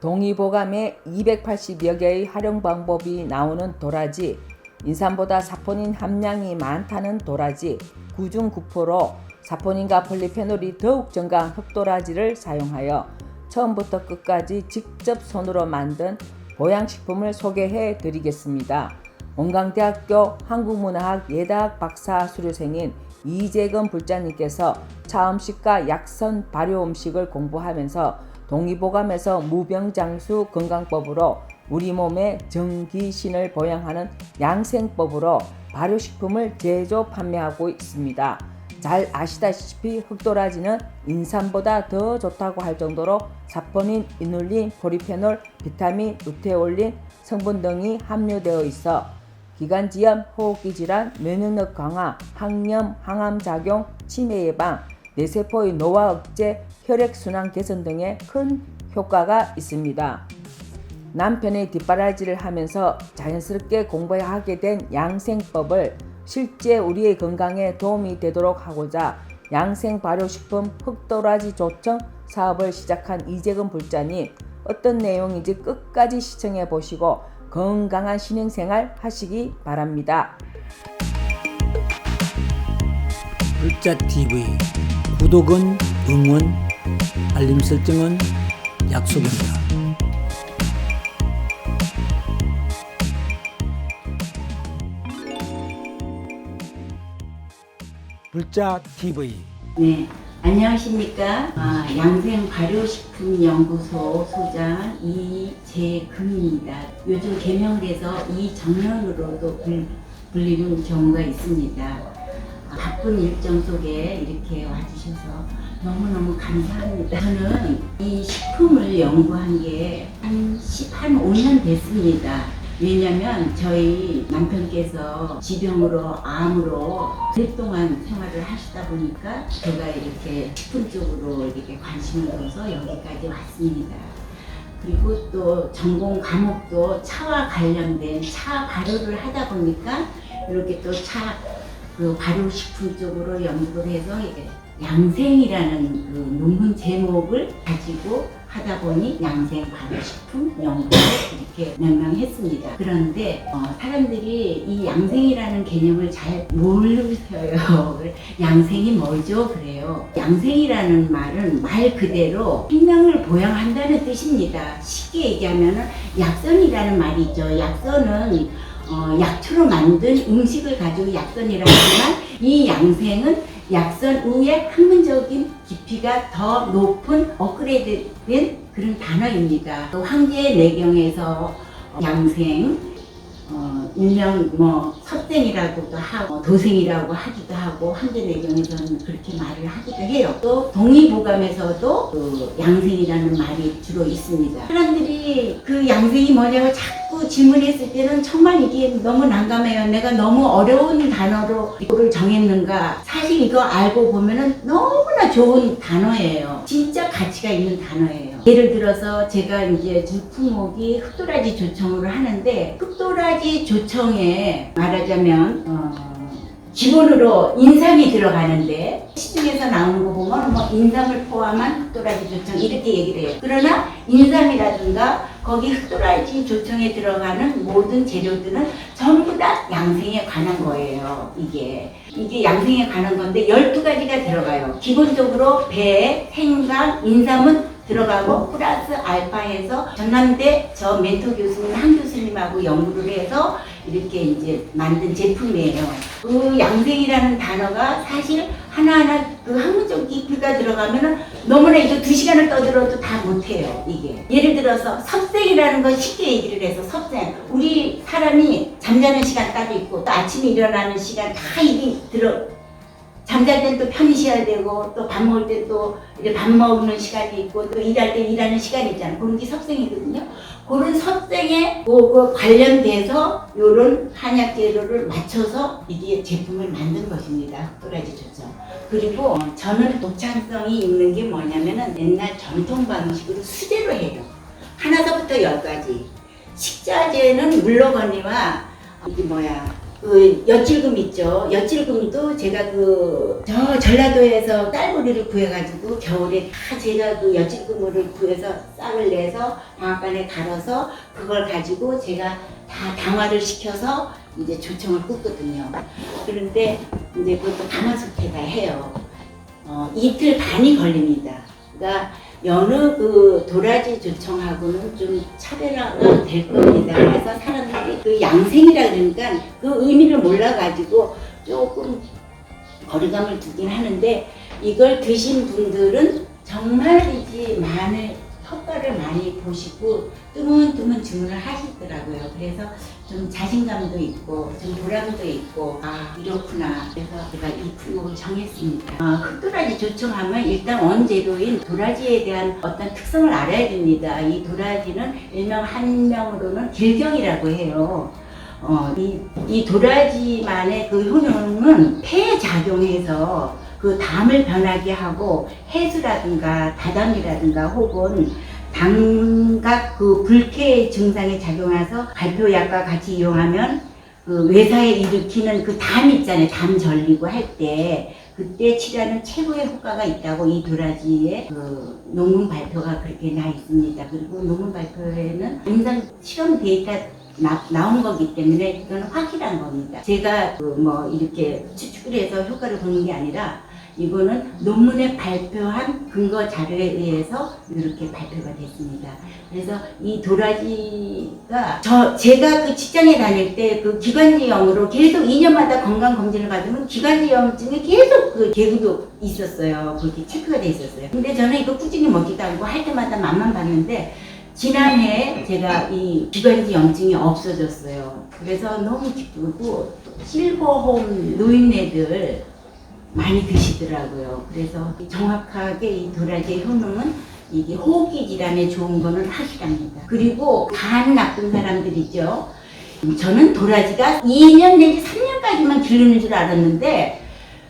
동의보감에 280여 개의 활용 방법이 나오는 도라지, 인삼보다 사포닌 함량이 많다는 도라지, 구중 9%로 사포닌과 폴리페놀이 더욱 증가한 흑도라지를 사용하여 처음부터 끝까지 직접 손으로 만든 보양식품을 소개해 드리겠습니다. 원광대학교 한국문화학 예다학 박사 수료생인 이재근 불자님께서 차음식과 약선 발효 음식을 공부하면서 동의보감에서 무병장수 건강법으로 우리 몸의 정기신을 보양하는 양생법으로 발효식품을 제조 판매하고 있습니다. 잘 아시다시피 흑도라지는 인삼보다 더 좋다고 할 정도로 사포닌, 이눌린, 포리페놀, 비타민, 루테올린 성분 등이 함유되어 있어 기관지염, 호흡기 질환, 면역력 강화, 항염, 항암 작용, 치매 예방, 뇌세포의 노화 억제, 혈액순환 개선 등에 큰 효과가 있습니다. 남편의 뒷바라지를 하면서 자연스럽게 공부하게 된 양생법을 실제 우리의 건강에 도움이 되도록 하고자 양생 발효식품 흑도라지 조청 사업을 시작한 이재근 불자님 어떤 내용인지 끝까지 시청해 보시고 건강한 신행생활 하시기 바랍니다. 불자 TV 구독은 응원, 알림 설정은 약속입니다. 불자 TV 네, 안녕하십니까. 아, 양생 발효식품 연구소 소장 이재금입니다. 요즘 개명을 해서 이정년으로도 불, 불리는 경우가 있습니다. 아, 바쁜 일정 속에 이렇게 와주셔서 너무너무 감사합니다. 저는 이 식품을 연구한 게한 한 5년 됐습니다. 왜냐면 저희 남편께서 지병으로 암으로 오랫동안 생활을 하시다 보니까 제가 이렇게 식품 쪽으로 이렇게 관심을 둬서 여기까지 왔습니다. 그리고 또 전공 과목도 차와 관련된 차 발효를 하다 보니까 이렇게 또차그 발효 식품 쪽으로 연구를 해서 이게 양생이라는 그 논문 제목을 가지고 하다 보니 양생 발효식품 연구를 이렇게 명명했습니다. 그런데 어, 사람들이 이 양생이라는 개념을 잘 모르세요. 양생이 뭐죠? 그래요. 양생이라는 말은 말 그대로 생명을 보양한다는 뜻입니다. 쉽게 얘기하면 약선이라는 말이 있죠. 약선은 어, 약초로 만든 음식을 가지고 약선이라고 하지만 이 양생은 약선 위에 학문적인 깊이가 더 높은 업그레이드된 그런 단어입니다. 또 황제 내경에서 어, 양생, 어, 일명 뭐 섭생이라고도 하고 도생이라고 하기도 하고 황제 내경에서는 그렇게 말을 하기도 해요. 또 동의보감에서도 그 양생이라는 말이 주로 있습니다. 사람들이 그 양생이 뭐냐고 자꾸 질문했을 때는 정말 이게 너무 난감해요. 내가 너무 어려운 단어로 이거를 정했는가. 사실 이거 알고 보면은 너무나 좋은 단어예요. 진짜 가치가 있는 단어예요. 예를 들어서 제가 이제 주 품목이 흑도라지 조청을 하는데 흑도라지 조청에 말하자면 어, 기본으로 인삼이 들어가는데 시중에서 나오는 거 보면 뭐 인삼을 포함한 흑도라지 조청 이렇게 얘기를 해요. 그러나 인삼이라든가 거기 흑도라지 조청에 들어가는 모든 재료들은 전부 다 양생에 관한 거예요. 이게 이게 양생에 관한 건데 12가지가 들어가요. 기본적으로 배, 생강, 인삼은 들어가고 플러스 알파해서 전남대 저 멘토 교수님 한 교수님 하고 연구를 해서 이렇게 이제 만든 제품이에요. 그 양생이라는 단어가 사실 하나하나 그 학문적 깊이가 들어가면은 너무나 이거 두 시간을 떠들어도 다 못해요, 이게. 예를 들어서 섭생이라는 건 쉽게 얘기를 해서 섭생. 우리 사람이 잠자는 시간 따로 있고 또 아침에 일어나는 시간 다 이게 들어, 잠잘 땐 또 편히 쉬어야 되고 또 밥 먹을 때 또 밥 먹는 시간이 있고 또 일할 때 일하는 시간이 있잖아요. 그런 게 섭생이거든요. 그런 섭생에 그거 관련돼서 이런 한약 재료를 맞춰서 이게 제품을 만든 것입니다. 또라지 조청. 그리고 어, 저는 독창성이 있는 게 뭐냐면은 옛날 전통 방식으로 수제로 해요. 하나서부터 열까지. 식자재는 물러거니와 이게 뭐야 그 엿질금 있죠. 엿질금도 제가 그 저 전라도에서 쌀뿌리를 구해가지고 겨울에 다 제가 그 엿질금을 구해서 쌀을 내서 방앗간에 갈아서 그걸 가지고 제가 다 당화를 시켜서 이제 조청을 굽거든요. 그런데 이제 그것도 가마솥에다 해요. 어, 이틀 반이 걸립니다. 그러니까 여느 그 도라지 조청하고는 좀 차별화가 될 겁니다. 그래서 사람들이 그 양생이라 그러니까 그 의미를 몰라가지고 조금 거리감을 두긴 하는데 이걸 드신 분들은 정말 이지 많은 효과를 많이 보시고 뜨문뜨문 주문을 하시더라고요. 그래서 좀 자신감도 있고 좀 보람도 있고 아 이렇구나 그래서 제가 이 품목을 정했습니다. 아, 흑도라지 조청하면 일단 원재료인 도라지에 대한 어떤 특성을 알아야 됩니다. 이 도라지는 일명 한 명으로는 길경이라고 해요. 어, 이, 이 도라지만의 그 효능은 폐에 작용해서 그 담을 변하게 하고 해수라든가 다담이라든가 혹은 당각 그 불쾌 증상에 작용해서 발표약과 같이 이용하면 그 외사에 일으키는 그 담 있잖아요. 담 절리고 할 때 그때 치료하는 최고의 효과가 있다고 이 도라지의 그 논문 발표가 그렇게 나 있습니다. 그리고 논문 발표에는 임상 실험 데이터 나, 나온 거기 때문에 이건 확실한 겁니다. 제가 그 뭐 이렇게 추측을 해서 효과를 보는 게 아니라 이거는 논문에 발표한 근거 자료에 의해서 이렇게 발표가 됐습니다. 그래서 이 도라지가 저 제가 그 직장에 다닐 때 그 기관지염으로 계속 2년마다 건강 검진을 받으면 기관지염증이 계속 그 계급도 있었어요. 그렇게 체크가 돼 있었어요. 근데 저는 이거 꾸준히 먹지도 않고 할 때마다 맛만 봤는데 지난해 제가 이 기관지 염증이 없어졌어요. 그래서 너무 기쁘고 실버홈 노인네들 많이 드시더라고요. 그래서 정확하게 이 도라지의 효능은 이게 호흡기 질환에 좋은 거는 확실합니다. 그리고 간 나쁜 사람들이죠. 저는 도라지가 2년 내지 3년까지만 기르는 줄 알았는데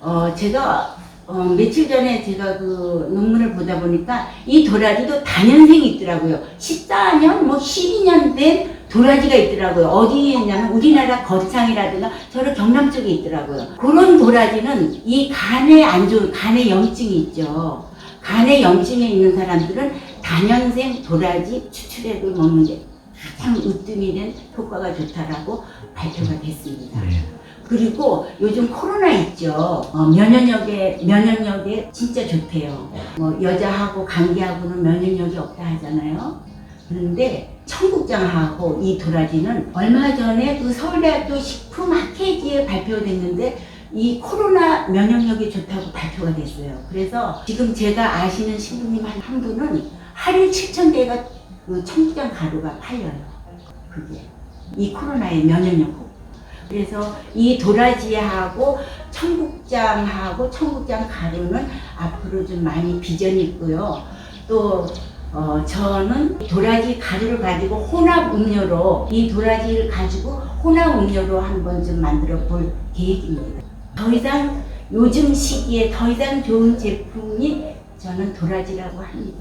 어 제가 어, 며칠 전에 제가 그 논문을 보다 보니까 이 도라지도 다년생이 있더라고요. 14년, 뭐 12년 된 도라지가 있더라고요. 어디에 있냐면 우리나라 거창이라든가 저를 경남 쪽에 있더라고요. 그런 도라지는 이 간에 안 좋은, 간에 염증이 있죠. 간에 염증이 있는 사람들은 다년생 도라지 추출액을 먹는데 가장 으뜸이 된 효과가 좋다라고 발표가 됐습니다. 그리고 요즘 코로나 있죠. 어, 면역력에 면역력에 진짜 좋대요. 뭐 여자하고 감기하고는 면역력이 없다 하잖아요. 그런데 청국장하고 이 도라지는 얼마 전에 그 서울대학교 식품 학회지에 발표됐는데 이 코로나 면역력이 좋다고 발표가 됐어요. 그래서 지금 제가 아시는 신부님 한, 한 분은 하루 7천 개가 그 청국장 가루가 팔려요. 그게 이 코로나의 면역력. 그래서 이 도라지하고 청국장하고 청국장 가루는 앞으로 좀 많이 비전이 있고요. 또 어, 저는 도라지 가루를 가지고 혼합 음료로 이 도라지를 가지고 혼합 음료로 한번 좀 만들어 볼 계획입니다. 더 이상 요즘 시기에 더 이상 좋은 제품이 저는 도라지라고 합니다.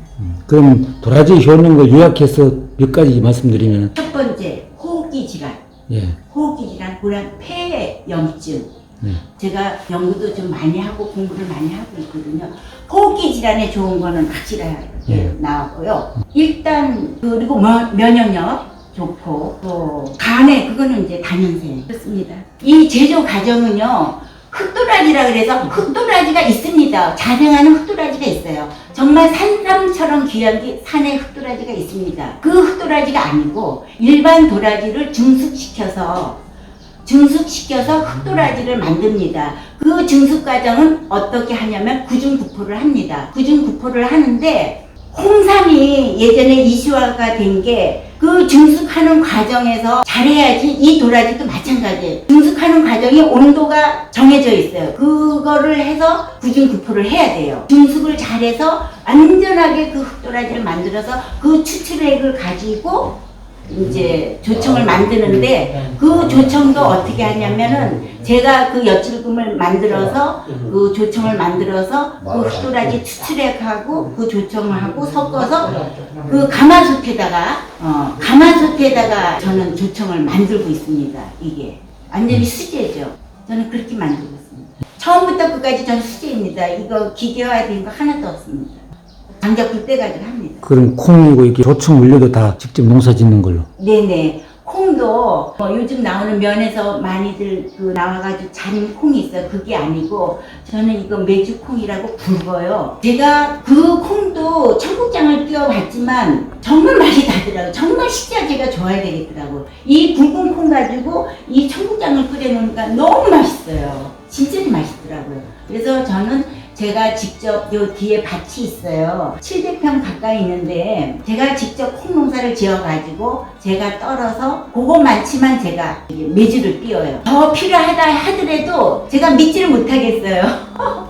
그럼 도라지 효능을 요약해서 몇 가지 말씀드리면 첫 번째 호흡기 질환. 예. 호흡기 질환, 고란 폐 염증. 네. 제가 연구도 좀 많이 하고 공부를 많이 하고 있거든요. 호흡기 질환에 좋은 거는 확실하게 예. 나왔고요. 일단 그리고 면- 면역력 좋고 또 간에 그거는 이제 단연생 그렇습니다. 이 제조 과정은요. 흑도라지라 그래서 흑도라지가 있습니다. 자생하는 흑도라지가 있어요. 정말 산삼처럼 귀한 게 산에 흑도라지가 있습니다. 그 흑도라지가 아니고 일반 도라지를 증숙시켜서 증숙시켜서 흑도라지를 만듭니다. 그 증숙 과정은 어떻게 하냐면 구중구포를 합니다. 구중구포를 하는데 홍삼이 예전에 이슈화가 된 게 그 증숙하는 과정에서 잘해야지 이 도라지도 마찬가지예요. 증숙하는 과정이 온도가 정해져 있어요. 그거를 해서 구중구포를 해야 돼요. 증숙을 잘해서 안전하게 그 흑도라지를 만들어서 그 추출액을 가지고 이제 조청을 만드는데 그 조청도 어떻게 하냐면은 제가 그 엿질금을 만들어서 그 조청을 만들어서 그 흑도라지 추출액하고 그 조청하고 섞어서 그 가마솥에다가 어 가마솥에다가 저는 조청을 만들고 있습니다. 이게 완전히 수제죠. 저는 그렇게 만들고 있습니다. 처음부터 끝까지 저는 수제입니다. 이거 기계화된 거 하나도 없습니다. 장작 불 때가지고 합니다. 그럼 콩이고 이게 조청 물려도 다 직접 농사 짓는 걸로. 네네. 콩도 뭐 요즘 나오는 면에서 많이들 그 나와가지고 자린 콩이 있어요. 그게 아니고 저는 이거 메주콩이라고 굵어요. 제가 그 콩도 청국장을 띄워봤지만 정말 맛이 나더라고요. 정말 식자재가 좋아야 되겠더라고요. 이 굵은 콩 가지고 이 청국장을 끓여놓으니까 너무 맛있어요. 진짜 맛있더라고요. 그래서 저는 제가 직접 요 뒤에 밭이 있어요. 700평 가까이 있는데 제가 직접 콩 농사를 지어가지고 제가 떨어서 그것만치만 제가 이게 매주를 띄워요. 더 필요하다 하더라도 제가 믿지를 못하겠어요.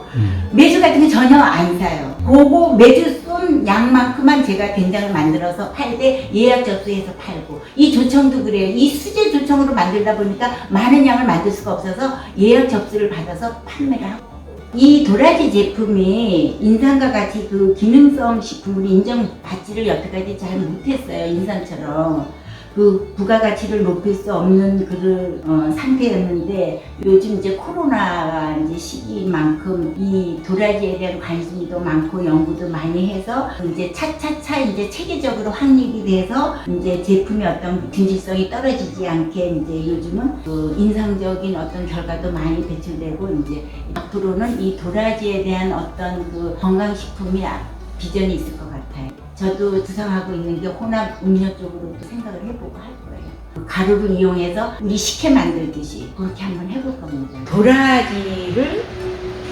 매주 같은 거 전혀 안 사요. 그거 매주 쏜 양만큼만 제가 된장을 만들어서 팔때 예약 접수해서 팔고 이 조청도 그래요. 이 수제 조청으로 만들다 보니까 많은 양을 만들 수가 없어서 예약 접수를 받아서 판매를 하고 이 도라지 제품이 인삼과 같이 그 기능성 식품으로 인정받지를 여태까지 잘 못했어요. 인삼처럼. 그 부가가치를 높일 수 없는 그 어, 상태였는데 요즘 이제 코로나 이제 시기만큼 이 도라지에 대한 관심도 많고 연구도 많이 해서 이제 차차차 이제 체계적으로 확립이 돼서 이제 제품의 어떤 균질성이 떨어지지 않게 이제 요즘은 그 인상적인 어떤 결과도 많이 배출되고 이제 앞으로는 이 도라지에 대한 어떤 그 건강식품이 아- 비전이 있을 것 같아요. 저도 구상하고 있는 게 혼합 음료 쪽으로도 생각을 해보고 할 거예요. 그 가루를 이용해서 우리 식혜 만들듯이 그렇게 한번 해볼 겁니다. 도라지를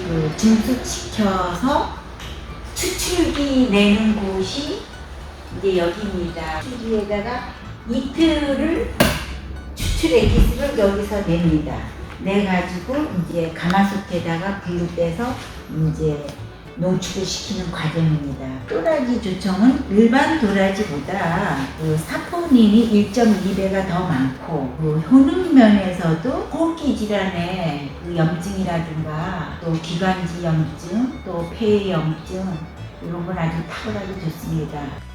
그 증축시켜서 추출기 내는 곳이 이제 여기입니다. 추출기에다가 이틀을 추출 에기스를 여기서 냅니다. 내 가지고 이제 가마솥에다가 떼서 이제 노출을 시키는 과정입니다. 또라지 조청은 일반 도라지보다 그 사포닌이 1.2배가 더 많고 그 효능 면에서도 호흡기 질환의 그 염증이라든가 또 기관지 염증 또 폐 염증 이런 건 아주 탁월하게 좋습니다.